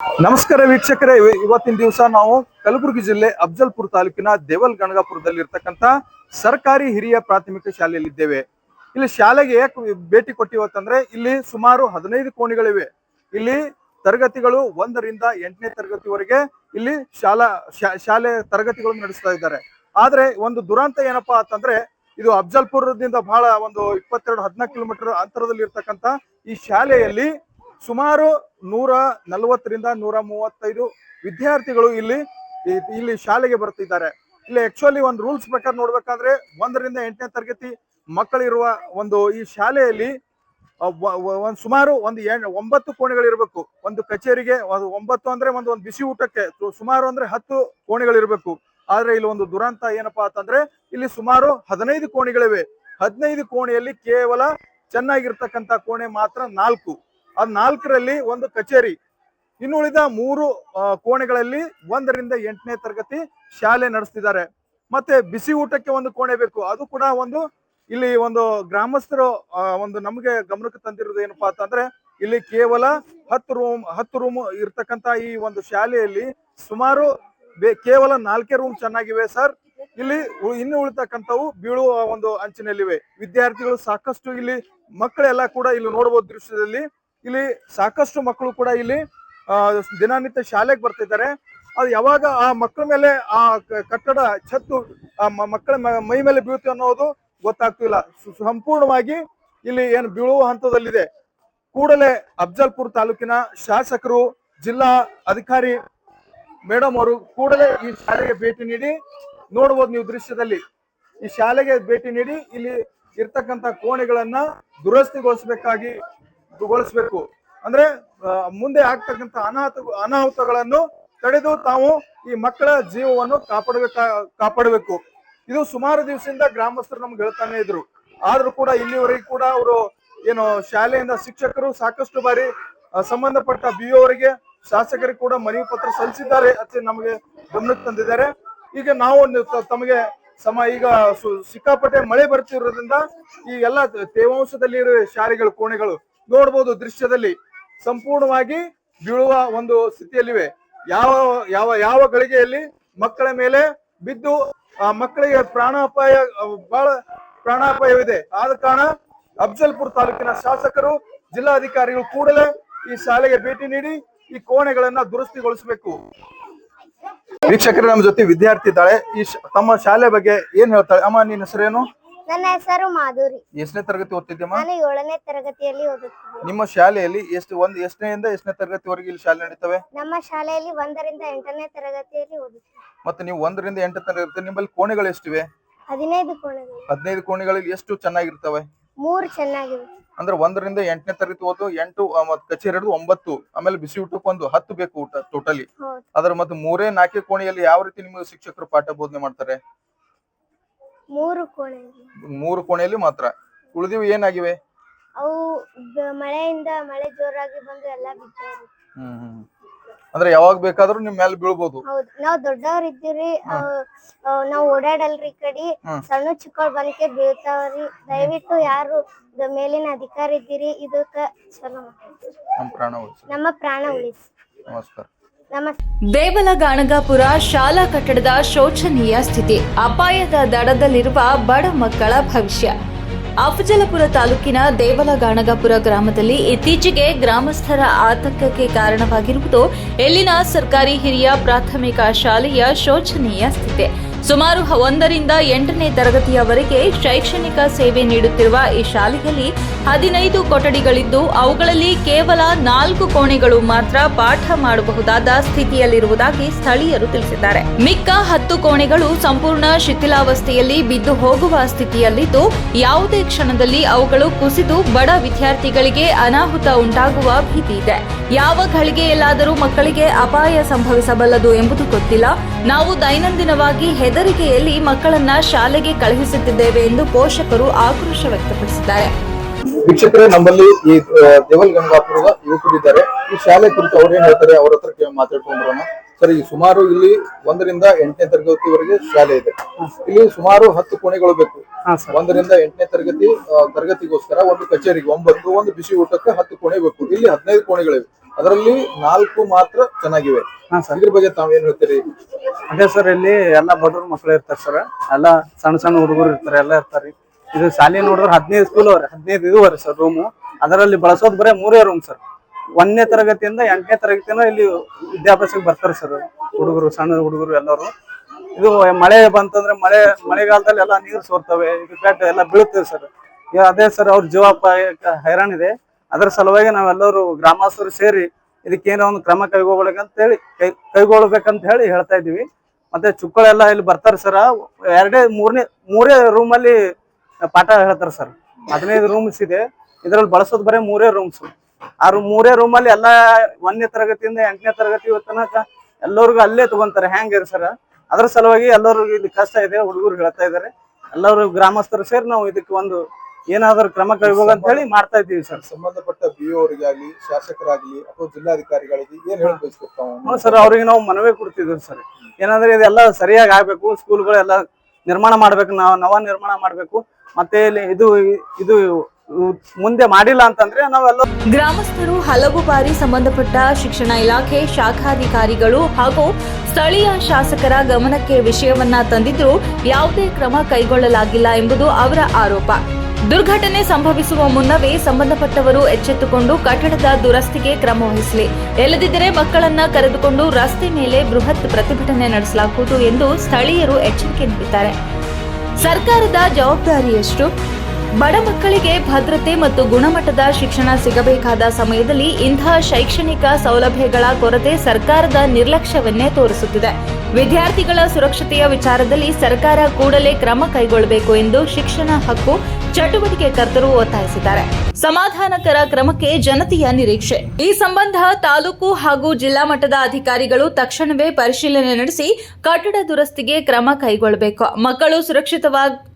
ನಮಸ್ಕಾರ ವೀಕ್ಷಕರೇ. ಇವತ್ತಿನ ದಿವಸ ನಾವು ಕಲಬುರಗಿ ಜಿಲ್ಲೆ ಅಫ್ಜಲ್ಪುರ ತಾಲೂಕಿನ ದೇವಲ್ ಗಣಗಾಪುರದಲ್ಲಿ ಇರ್ತಕ್ಕಂತ ಸರ್ಕಾರಿ ಹಿರಿಯ ಪ್ರಾಥಮಿಕ ಶಾಲೆಯಲ್ಲಿದ್ದೇವೆ. ಇಲ್ಲಿ ಶಾಲೆಗೆ ಯಾಕೆ ಭೇಟಿ ಕೊಟ್ಟಿವತ್ತಂದ್ರೆ ಇಲ್ಲಿ ಸುಮಾರು ಹದಿನೈದು ಕೋಣೆಗಳಿವೆ. ಇಲ್ಲಿ ತರಗತಿಗಳು ಒಂದರಿಂದ ಎಂಟನೇ ತರಗತಿವರೆಗೆ ಇಲ್ಲಿ ಶಾಲಾ ಶಾಲೆ ತರಗತಿಗಳನ್ನು ನಡೆಸ್ತಾ ಇದ್ದಾರೆ. ಆದ್ರೆ ಒಂದು ದುರಂತ ಏನಪ್ಪಾ ಅಂತಂದ್ರೆ ಇದು ಅಫ್ಜಲ್ಪುರದಿಂದ ಬಹಳ ಒಂದು ಇಪ್ಪತ್ತೆರಡು ಹದಿನಾಲ್ಕು ಕಿಲೋಮೀಟರ್ ಅಂತರದಲ್ಲಿ ಇರ್ತಕ್ಕಂತ ಈ ಶಾಲೆಯಲ್ಲಿ ಸುಮಾರು ನೂರ ನಲವತ್ತರಿಂದ ನೂರ ಮೂವತ್ತೈದು ವಿದ್ಯಾರ್ಥಿಗಳು ಇಲ್ಲಿ ಇಲ್ಲಿ ಶಾಲೆಗೆ ಬರ್ತಿದ್ದಾರೆ. ಇಲ್ಲಿ ಆಕ್ಚುಲಿ ಒಂದು ರೂಲ್ಸ್ ಪ್ರಕಾರ ನೋಡ್ಬೇಕಾದ್ರೆ ಒಂದರಿಂದ ಎಂಟನೇ ತರಗತಿ ಮಕ್ಕಳಿರುವ ಒಂದು ಈ ಶಾಲೆಯಲ್ಲಿ ಒಂದ್ ಸುಮಾರು ಒಂದು ಒಂಬತ್ತು ಕೋಣೆಗಳಿರಬೇಕು. ಒಂದು ಕಚೇರಿಗೆ ಒಂಬತ್ತು ಅಂದ್ರೆ ಒಂದು ಒಂದು ಬಿಸಿ ಊಟಕ್ಕೆ ಸುಮಾರು ಅಂದ್ರೆ ಹತ್ತು ಕೋಣೆಗಳಿರಬೇಕು. ಆದ್ರೆ ಇಲ್ಲಿ ಒಂದು ದುರಂತ ಏನಪ್ಪಾ ಅಂತಂದ್ರೆ ಇಲ್ಲಿ ಸುಮಾರು ಹದಿನೈದು ಕೋಣೆಗಳಿವೆ. ಹದಿನೈದು ಕೋಣೆಯಲ್ಲಿ ಕೇವಲ ಚೆನ್ನಾಗಿರ್ತಕ್ಕಂಥ ಕೋಣೆ ಮಾತ್ರ ನಾಲ್ಕು. ಆ ನಾಲ್ಕರಲ್ಲಿ ಒಂದು ಕಚೇರಿ. ಇನ್ನು ಉಳಿದ ಮೂರು ಕೋಣೆಗಳಲ್ಲಿ ಒಂದರಿಂದ ಎಂಟನೇ ತರಗತಿ ಶಾಲೆ ನಡೆಸ್ತಿದ್ದಾರೆ. ಮತ್ತೆ ಬಿಸಿ ಊಟಕ್ಕೆ ಒಂದು ಕೋಣೆ ಬೇಕು. ಅದು ಕೂಡ ಒಂದು ಇಲ್ಲಿ ಒಂದು ಗ್ರಾಮಸ್ಥರು ಒಂದು ನಮಗೆ ಗಮನಕ್ಕೆ ತಂದಿರೋದು ಏನಪ್ಪಾ ಅಂತಂದ್ರೆ ಇಲ್ಲಿ ಕೇವಲ ಹತ್ತು ರೂಮ್ ಹತ್ತು ರೂಮ್ ಇರ್ತಕ್ಕಂತ ಈ ಒಂದು ಶಾಲೆಯಲ್ಲಿ ಸುಮಾರು ಕೇವಲ ನಾಲ್ಕೇ ರೂಮ್ ಚೆನ್ನಾಗಿವೆ ಸರ್. ಇಲ್ಲಿ ಇನ್ನು ಉಳಿತಕ್ಕಂಥವು ಬೀಳುವ ಒಂದು ಅಂಚಿನಲ್ಲಿವೆ. ವಿದ್ಯಾರ್ಥಿಗಳು ಸಾಕಷ್ಟು ಇಲ್ಲಿ ಮಕ್ಕಳೆಲ್ಲ ಕೂಡ ಇಲ್ಲಿ ನೋಡಬಹುದು ದೃಶ್ಯದಲ್ಲಿ. ಇಲ್ಲಿ ಸಾಕಷ್ಟು ಮಕ್ಕಳು ಕೂಡ ಇಲ್ಲಿ ದಿನನಿತ್ಯ ಶಾಲೆಗೆ ಬರ್ತಿದ್ದಾರೆ. ಅದು ಯಾವಾಗ ಆ ಮಕ್ಕಳ ಮೇಲೆ ಆ ಕಟ್ಟಡ, ಛತ್ತು, ಆ ಮಕ್ಕಳ ಮ- ಮೇಲೆ ಬೀಳುತ್ತೆ ಅನ್ನೋದು ಗೊತ್ತಾಗ್ತಿಲ್ಲ. ಸಂಪೂರ್ಣವಾಗಿ ಇಲ್ಲಿ ಏನು ಬೀಳುವ ಹಂತದಲ್ಲಿದೆ. ಕೂಡಲೇ ಅಫ್ಜಲ್ಪುರ್ ತಾಲೂಕಿನ ಶಾಸಕರು, ಜಿಲ್ಲಾ ಅಧಿಕಾರಿ ಮೇಡಮ್ ಅವರು ಕೂಡಲೇ ಈ ಶಾಲೆಗೆ ಭೇಟಿ ನೀಡಿ ನೋಡಬಹುದು ನೀವು ದೃಶ್ಯದಲ್ಲಿ. ಈ ಶಾಲೆಗೆ ಭೇಟಿ ನೀಡಿ ಇಲ್ಲಿ ಇರ್ತಕ್ಕಂತ ಕೋಣೆಗಳನ್ನ ದುರಸ್ತಿಗೊಳಿಸಬೇಕಾಗಿ ಗೊಳಿಸ್ಬೇಕು ಅಂದ್ರೆ ಮುಂದೆ ಆಗ್ತಕ್ಕಂಥ ಅನಾಹುತ ಅನಾಹುತಗಳನ್ನು ತಡೆದು ತಾವು ಈ ಮಕ್ಕಳ ಜೀವವನ್ನು ಕಾಪಾಡಬೇಕ, ಕಾಪಾಡಬೇಕು. ಇದು ಸುಮಾರು ದಿವಸದಿಂದ ಗ್ರಾಮಸ್ಥರು ನಮ್ಗೆ ಹೇಳ್ತಾನೆ ಇದ್ರು. ಆದ್ರೂ ಕೂಡ ಇಲ್ಲಿವರೆಗೆ ಕೂಡ ಅವರು ಏನು ಶಾಲೆಯಿಂದ ಶಿಕ್ಷಕರು ಸಾಕಷ್ಟು ಬಾರಿ ಸಂಬಂಧಪಟ್ಟ ಬಿ ಅವರಿಗೆ ಶಾಸಕರಿಗೆ ಕೂಡ ಮನವಿ ಪತ್ರ ಸಲ್ಲಿಸಿದ್ದಾರೆ. ಅಂತ ನಮಗೆ ಗಮನಕ್ಕೆ ತಂದಿದ್ದಾರೆ. ಈಗ ನಾವು ತಮಗೆ ಸಮ, ಈಗ ಸಿಕ್ಕಾಪಟ್ಟೆ ಮಳೆ ಬರ್ತಿರೋದ್ರಿಂದ ಈ ಎಲ್ಲ ತೇವಾಂಶದಲ್ಲಿ ಇರುವ ಶಾಲೆಗಳು, ಕೋಣೆಗಳು ನೋಡ್ಬೋದು ದೃಶ್ಯದಲ್ಲಿ ಸಂಪೂರ್ಣವಾಗಿ ಬೀಳುವ ಒಂದು ಸ್ಥಿತಿಯಲ್ಲಿವೆ. ಯಾವ ಯಾವ ಯಾವ ಗಳಿಗೆಯಲ್ಲಿ ಮಕ್ಕಳ ಮೇಲೆ ಬಿದ್ದು, ಆ, ಮಕ್ಕಳಿಗೆ ಪ್ರಾಣಾಪಾಯ ಬಹಳ ಪ್ರಾಣಾಪಾಯವಿದೆ. ಆದ ಕಾರಣ ಅಫ್ಜಲ್ಪುರ್ ತಾಲೂಕಿನ ಶಾಸಕರು, ಜಿಲ್ಲಾಧಿಕಾರಿಗಳು ಕೂಡಲೇ ಈ ಶಾಲೆಗೆ ಭೇಟಿ ನೀಡಿ ಈ ಕೋಣೆಗಳನ್ನ ದುರಸ್ತಿಗೊಳಿಸಬೇಕು. ವೀಕ್ಷಕರು, ನಮ್ಮ ಜೊತೆ ವಿದ್ಯಾರ್ಥಿ ಇದ್ದಾಳೆ ಈ ತಮ್ಮ ಶಾಲೆ ಬಗ್ಗೆ ಏನ್ ಹೇಳ್ತಾಳೆ? ಅಮ್ಮ, ನಿನ್ನ ಹೆಸರೇನು? ನನ್ನ ಹೆಸರು ಮಾಧುರಿ. ಎಷ್ಟನೇ ತರಗತಿ ಓದ್ತಿದ್ಯಮ್ಮ? ನಾನು ಏಳನೇ ತರಗತಿಯಲ್ಲಿ ಓದುತ್ತೇನೆ ನಿಮ್ಮ ಶಾಲೆಯಲ್ಲಿ ಎಷ್ಟು ಒಂದ್ ಎಷ್ಟನೆಯಿಂದ ಎಷ್ಟನೇ ತರಗತಿವರೆಗೆ ಇಲ್ಲಿ ಶಾಲೆ ನಡೀತವೆ? ನಮ್ಮ ಶಾಲೆಯಲ್ಲಿ ಒಂದರಿಂದ ಎಂಟನೇ ತರಗತಿಯಲ್ಲಿ ಓದುತ್ತೇನೆ. ಮತ್ತೆ ನೀವು ಒಂದರಿಂದ ಎಂಟು ತರಗತಿ ನಿಮ್ಮಲ್ಲಿ ಕೋಣೆಗಳು ಎಷ್ಟಿವೆ? ಹದಿನೈದು ಕೋಣೆಗಳು. ಹದಿನೈದು ಕೋಣೆಗಳಲ್ಲಿ ಎಷ್ಟು ಚೆನ್ನಾಗಿರ್ತವೆ? ಮೂರು ಚೆನ್ನಾಗಿವೆ. ಅಂದ್ರೆ ಒಂದರಿಂದ ಎಂಟನೇ ತರಗತಿ ಓದು ಎಂಟು ಆ, ಮತ್ತ್ ಕಚೇರಿ ಹಿಡಿದು ಒಂಬತ್ತು ಆಮೇಲೆ ಬಿಸಿ ಊಟಕ್ಕೆ ಒಂದು ಹತ್ತು ಬೇಕು ಊಟ ಟೋಟಲಿ ಹೌದು. ಅದ್ರ ಮತ್ತೆ ಮೂರೇ ನಾಲ್ಕೇ ಕೋಣೆಯಲ್ಲಿ ಯಾವ ರೀತಿ ನಿಮಗೆ ಶಿಕ್ಷಕರು ಪಾಠ ಬೋಧನೆ ಮಾಡ್ತಾರೆ? ಮೂರು ಕೋಣೆ ಮೂರು ಕೋಣೆಯಲ್ಲಿ ಮಾತ್ರ. ಉಳಿದಿವು ಏನಾಗಿವೆ? ಅವು ಬ- ಮಳೆಯಿಂದ ಮಳೆ ಜೋರಾಗಿ ಬಂದು ಎಲ್ಲ ಬಿದ್ದವು. ಹ್ಮ್ ಹ್ಮ್. ಅಂದ್ರೆ ಯಾವಾಗ ಬೇಕಾದ್ರೂ ನಿಮ್ ಮೇಲೆ ಬೀಳ್ಬೋದು. ಹೌದು. ನಾವ್ ದೊಡ್ಡವ್ರ ಇದ್ದೀರಿ ನಾವ್ ಓಡಾಡಲ್ರಿ ಈ ಕಡಿ. ಹ್ಮ್. ಸಣ್ಣ ಚಿಕ್ಕವ್ರ ಬಂದಕ್ಕೆ ಬೀಳ್ತಾವ್ರಿ. ದಯವಿಟ್ಟು ಯಾರು ದ- ಮೇಲಿನ ಅಧಿಕಾರಿ ಇದ್ದೀರಿ ಇದಕ್ಕ ಚಲೋ. ಮಾಡ್ರಿ. ನಮ್ ಪ್ರಾಣ ಉಳಿಸಿ. ನಮ್ಮ ಪ್ರಾಣ ಉಳಿಸಿ. ನಮಸ್ಕಾರ. ದೇವಲ ಗಾಣಗಾಪುರ ಶಾಲಾ ಕಟ್ಟಡದ ಶೋಚನೀಯ ಸ್ಥಿತಿ. ಅಪಾಯದ ದಡದಲ್ಲಿರುವ ಬಡ ಮಕ್ಕಳ ಭವಿಷ್ಯ. ಅಫಜಲಪುರ ತಾಲೂಕಿನ ದೇವಲ ಗಾಣಗಾಪುರ ಗ್ರಾಮದಲ್ಲಿ ಇತ್ತೀಚೆಗೆ ಗ್ರಾಮಸ್ಥರ ಆತಂಕಕ್ಕೆ ಕಾರಣವಾಗಿರುವುದು ಇಲ್ಲಿನ ಸರ್ಕಾರಿ ಹಿರಿಯ ಪ್ರಾಥಮಿಕ ಶಾಲೆಯ ಶೋಚನೀಯ ಸ್ಥಿತಿ. ಸುಮಾರು ಒಂದರಿಂದ ಎಂಟನೇ ತರಗತಿಯವರೆಗೆ ಶೈಕ್ಷಣಿಕ ಸೇವೆ ನೀಡುತ್ತಿರುವ ಈ ಶಾಲೆಯಲ್ಲಿ ಹದಿನೈದು ಕೊಠಡಿಗಳಿದ್ದು, ಅವುಗಳಲ್ಲಿ ಕೇವಲ ನಾಲ್ಕು ಕೋಣೆಗಳು ಮಾತ್ರ ಪಾಠ ಮಾಡಬಹುದಾದ ಸ್ಥಿತಿಯಲ್ಲಿರುವುದಾಗಿ ಸ್ಥಳೀಯರು ತಿಳಿಸಿದ್ದಾರೆ. ಮಿಕ್ಕ ಹತ್ತು ಕೋಣೆಗಳು ಸಂಪೂರ್ಣ ಶಿಥಿಲಾವಸ್ಥೆಯಲ್ಲಿ ಬಿದ್ದು ಹೋಗುವ ಸ್ಥಿತಿಯಲ್ಲಿದ್ದು, ಯಾವುದೇ ಕ್ಷಣದಲ್ಲಿ ಅವುಗಳು ಕುಸಿದು ಬಡ ವಿದ್ಯಾರ್ಥಿಗಳಿಗೆ ಅನಾಹುತ ಉಂಟಾಗುವ ಭೀತಿ ಇದೆ. ಯಾವ ಘಳಿಗೆಯಲ್ಲಾದರೂ ಮಕ್ಕಳಿಗೆ ಅಪಾಯ ಸಂಭವಿಸಬಲ್ಲದು ಎಂಬುದು ಗೊತ್ತಿಲ್ಲ. ನಾವು ದೈನಂದಿನವಾಗಿ ಹೆದರಿಕೆಯಲ್ಲಿ ಮಕ್ಕಳನ್ನ ಶಾಲೆಗೆ ಕಳುಹಿಸುತ್ತಿದ್ದೇವೆ ಎಂದು ಪೋಷಕರು ಆಕ್ರೋಶ ವ್ಯಕ್ತಪಡಿಸಿದ್ದಾರೆ. ವೀಕ್ಷಕರೇ ನಮ್ಮಲ್ಲಿ ಈ ದೇವಲ್ ಗಂಗಾಪುರದ ಯುವಕರು ಇದ್ದಾರೆ. ಈ ಶಾಲೆ ಕುರಿತು ಅವ್ರು ಏನ್ ಹೇಳ್ತಾರೆ ಅವ್ರ ಹತ್ರ ಮಾತಾಡ್ಕೊಂಡ್ ಬರೋಣ. ಸರ್ ಈ ಸುಮಾರು ಇಲ್ಲಿ ಒಂದರಿಂದ ಎಂಟನೇ ತರಗತಿವರೆಗೆ ಶಾಲೆ ಇದೆ. ಇಲ್ಲಿ ಸುಮಾರು ಹತ್ತು ಕೋಣೆಗಳು ಬೇಕು. ಒಂದರಿಂದ ಎಂಟನೇ ತರಗತಿ ತರಗತಿಗೋಸ್ಕರ ಒಂದು ಕಚೇರಿಗೆ ಒಂಬತ್ತು ಒಂದು ಬಿಸಿ ಊಟಕ್ಕೆ ಹತ್ತು ಕೋಣೆ ಬೇಕು. ಇಲ್ಲಿ ಹದಿನೈದು ಕೋಣೆಗಳಿವೆ. ಅದರಲ್ಲಿ ನಾಲ್ಕು ಮಾತ್ರ ಚೆನ್ನಾಗಿವೆ. ಹಾ ಸರ್. ಇದ್ರ ಬಗ್ಗೆ ತಾವೇನ್ ಹೇಳ್ತೀರಿ? ಅದೇ ಸರ್ ಇಲ್ಲಿ ಎಲ್ಲ ಬಡವ್ರ ಮಕ್ಳು ಇರ್ತಾರೆ ಸರ್. ಎಲ್ಲ ಸಣ್ಣ ಸಣ್ಣ ಹುಡುಗರು ಇರ್ತಾರೆ ಎಲ್ಲ ಇರ್ತಾರೆ. ಇದು ಶಾಲೆ ನೋಡಿದ್ರೆ ಹದಿನೈದು ಸ್ಕೂಲ್ ಅವ್ರೆ ಹದಿನೈದು ಇದುವರೆ ಸರ್ ರೂಮು ಅದರಲ್ಲಿ ಬಳಸೋದು ಬರೇ ಮೂರೇ ರೂಮ್ ಸರ್. ಒಂದನೇ ತರಗತಿಯಿಂದ ಎಂಟನೇ ತರಗತಿನ ಇಲ್ಲಿ ವಿದ್ಯಾಭ್ಯಾಸಕ್ಕೆ ಬರ್ತಾರೆ ಸರ್ ಹುಡುಗರು ಸಣ್ಣ ಹುಡುಗರು ಎಲ್ಲರೂ. ಇದು ಮಳೆ ಬಂತಂದ್ರೆ ಮಳೆ ಮಳೆಗಾಲದಲ್ಲಿ ಎಲ್ಲ ನೀರು ಸೋರ್ತವೆ ಇದು ಬೆಟ್ಟ ಎಲ್ಲ ಬೀಳುತ್ತೆ ಸರ್. ಅದೇ ಸರ್ ಅವ್ರ ಜೀವಾಪಾಯಕ್ಕೆ ಹೈರಾಣಿದೆ ಅದರ ಸಲುವಾಗಿ ನಾವೆಲ್ಲರೂ ಗ್ರಾಮಸ್ಥರು ಸೇರಿ ಇದಕ್ಕೇನೋ ಒಂದು ಕ್ರಮ ಕೈಗೊಳ್ಬೇಕಂತ ಹೇಳಿ ಕೈ ಕೈಗೊಳ್ಬೇಕಂತ ಹೇಳಿ ಹೇಳ್ತಾ ಇದೀವಿ ಮತ್ತೆ ಚುಕ್ಕಳೆಲ್ಲ ಇಲ್ಲಿ ಬರ್ತಾರೆ ಸರ್. ಎರಡೇ ಮೂರನೇ, ಮೂರೇ ರೂಮಲ್ಲಿ ಪಾಠ ಹೇಳ್ತಾರೆ ಸರ್. ಹದಿನೈದು ರೂಮ್ಸ್ ಇದೆ. ಇದರಲ್ಲಿ ಬಳಸೋದು ಬರೀ ಮೂರೇ ರೂಮ್ಸ್. ಆ ಮೂರೇ ರೂಮಲ್ಲಿ ಎಲ್ಲ ಒಂದನೇ ತರಗತಿಯಿಂದ ಎಂಟನೇ ತರಗತಿ ತನಕ ಎಲ್ಲರಿಗೂ ಅಲ್ಲೇ ತಗೊಂತಾರೆ. ಹೆಂಗೆ ಸರ್? ಅದರ ಸಲುವಾಗಿ ಎಲ್ಲರಿಗೂ ಇಲ್ಲಿ ಕಷ್ಟ ಇದೆ. ಹುಡುಗರು ಹೇಳ್ತಾ ಇದ್ದಾರೆ. ಎಲ್ಲರೂ ಗ್ರಾಮಸ್ಥರು ಸೇರಿ ನಾವು ಇದಕ್ಕೆ ಒಂದು ಏನಾದರೂ ಕ್ರಮ ಕೈಗೊಳ್ಳಂತ ಹೇಳಿ ಮಾಡ್ತಾ ಇದ್ದೀವಿ ಸರ್. ಸಂಬಂಧಪಟ್ಟ ಬಿ ಅವರಿಗಾಗ್ಲಿ ಶಾಸಕರಾಗಲಿ ಅಥವಾ ಜಿಲ್ಲಾಧಿಕಾರಿಗಳಿಗೆ ಏನು ಸರ್ ಅವ್ರಿಗೆ ನಾವು ಮನವಿ ಕೊಡ್ತಿದ್ದೀವಿ ಸರ್. ಏನಂದ್ರೆ ಇದೆಲ್ಲ ಸರಿಯಾಗಿ ಆಗ್ಬೇಕು ಸ್ಕೂಲ್ಗಳೆಲ್ಲ ನಿರ್ಮಾಣ ಮಾಡ್ಬೇಕು ನಾವು ನವ ನಿರ್ಮಾಣ ಮಾಡಬೇಕು ಮತ್ತೆ ಇಲ್ಲಿ ಇದು ಇದು ಮುಂದೆ ಮಾಡಿಲ್ಲ ಅಂತಂದ್ರೆ ನಾವೆಲ್ಲ ಗ್ರಾಮಸ್ಥರು ಹಲವು ಬಾರಿ ಸಂಬಂಧಪಟ್ಟ ಶಿಕ್ಷಣ ಇಲಾಖೆ ಶಾಖಾಧಿಕಾರಿಗಳು ಹಾಗೂ ಸ್ಥಳೀಯ ಶಾಸಕರ ಗಮನಕ್ಕೆ ವಿಷಯವನ್ನ ತಂದಿದ್ರು ಯಾವುದೇ ಕ್ರಮ ಕೈಗೊಳ್ಳಲಾಗಿಲ್ಲ ಎಂಬುದು ಅವರ ಆರೋಪ. ದುರ್ಘಟನೆ ಸಂಭವಿಸುವ ಮುನ್ನವೇ ಸಂಬಂಧಪಟ್ಟವರು ಎಚ್ಚೆತ್ತುಕೊಂಡು ಕಟ್ಟಡದ ದುರಸ್ತಿಗೆ ಕ್ರಮ ವಹಿಸಲಿ. ಇಲ್ಲದಿದ್ದರೆ ಮಕ್ಕಳನ್ನ ಕರೆದುಕೊಂಡು ರಸ್ತೆ ಮೇಲೆ ಬೃಹತ್ ಪ್ರತಿಭಟನೆ ನಡೆಸಲಾಗುವುದು ಎಂದು ಸ್ಥಳೀಯರು ಎಚ್ಚರಿಕೆ ನೀಡಿದ್ದಾರೆ. ಸರ್ಕಾರದ ಜವಾಬ್ದಾರಿಯಷ್ಟು ಬಡ ಮಕ್ಕಳಿಗೆ ಭದ್ರತೆ ಮತ್ತು ಗುಣಮಟ್ಟದ ಶಿಕ್ಷಣ ಸಿಗಬೇಕಾದ ಸಮಯದಲ್ಲಿ ಇಂತಹ ಶೈಕ್ಷಣಿಕ ಸೌಲಭ್ಯಗಳ ಕೊರತೆ ಸರ್ಕಾರದ ನಿರ್ಲಕ್ಷ್ಯವನ್ನೇ ತೋರಿಸುತ್ತಿದೆ. ವಿದ್ಯಾರ್ಥಿಗಳ ಸುರಕ್ಷತೆಯ ವಿಚಾರದಲ್ಲಿ ಸರ್ಕಾರ ಕೂಡಲೇ ಕ್ರಮ ಕೈಗೊಳ್ಳಬೇಕು ಎಂದು ಶಿಕ್ಷಣ ಹಕ್ಕು ಚಟುವಟಿಕೆ ಕರ್ತರು ಒತ್ತಾಯಿಸಿದ್ದಾರೆ. ಸಮಾಧಾನಕರ ಕ್ರಮಕ್ಕೆ ಜನತೆಯ ನಿರೀಕ್ಷೆ. ಈ ಸಂಬಂಧ ತಾಲೂಕು ಹಾಗೂ ಜಿಲ್ಲಾ ಮಟ್ಟದ ಅಧಿಕಾರಿಗಳು ತಕ್ಷಣವೇ ಪರಿಶೀಲನೆ ನಡೆಸಿ ಕಟ್ಟಡ ದುರಸ್ತಿಗೆ ಕ್ರಮ ಕೈಗೊಳ್ಳಬೇಕು. ಮಕ್ಕಳು ಸುರಕ್ಷಿತವಾಗಿ